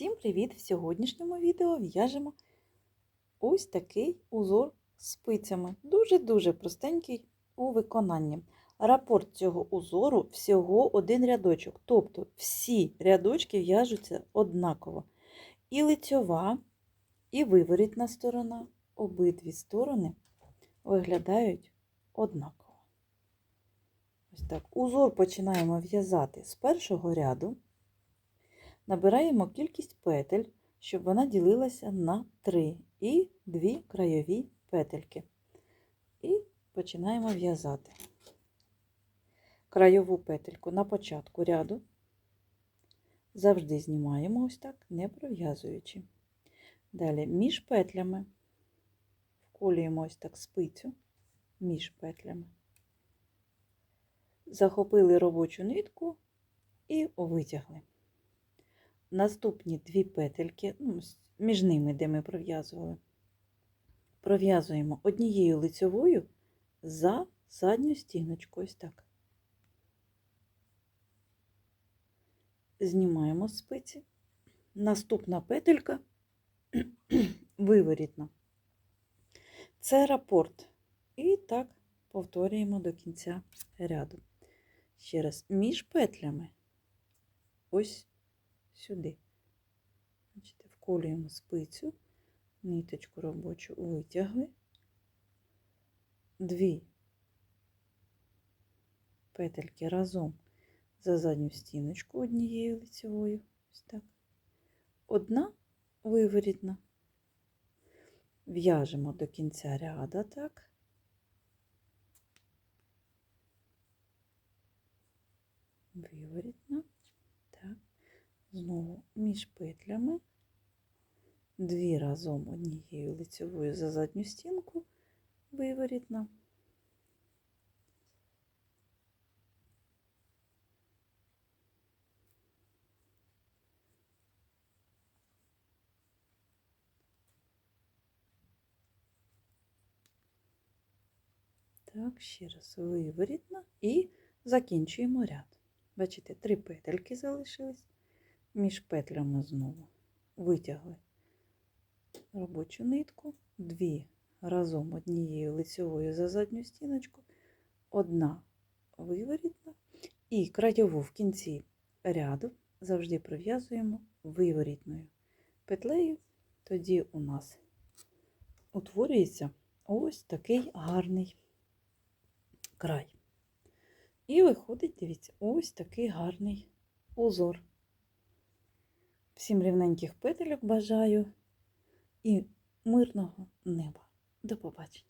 Всім привіт! В сьогоднішньому відео в'яжемо ось такий узор з спицями. Дуже-дуже простенький у виконанні. Рапорт цього узору всього один рядочок, тобто всі рядочки в'яжуться однаково. І лицьова, і виворітна сторона, обидві сторони виглядають однаково. Ось так. Узор починаємо в'язати з першого ряду. Набираємо кількість петель, щоб вона ділилася на 3 і 2 крайові петельки. І починаємо в'язати крайову петельку на початку ряду. Завжди знімаємо ось так, не пров'язуючи. Далі між петлями вколюємо ось так спицю між петлями. Захопили робочу нитку і витягли. Наступні дві петельки, ну, між ними, де ми пров'язували, пров'язуємо однією лицьовою за задню стіночку. Ось так. Знімаємо з спиці. Наступна петелька виворітна. Це рапорт. І так повторюємо до кінця ряду. Ще раз, між петлями. Ось сюди. Бачите, вколюємо спицю, ниточку робочу витягли, дві петельки разом за задню стіночку однією лицевою, ось так. Одна виворітна. В'яжемо до кінця ряда так. Виворітна. Знову між петлями, дві разом однією лицевою за задню стінку, виворітна. Так, ще раз виворітна і закінчуємо ряд. Бачите, три петельки залишились між петлями знову витягли робочу нитку, дві разом однією лицьовою за задню стіночку, одна виворітна, і краєву в кінці ряду завжди пров'язуємо виворітною петлею, тоді у нас утворюється ось такий гарний край. І виходить, дивіться, ось такий гарний узор. Всім рівненьких петельок бажаю і мирного неба. До побачення!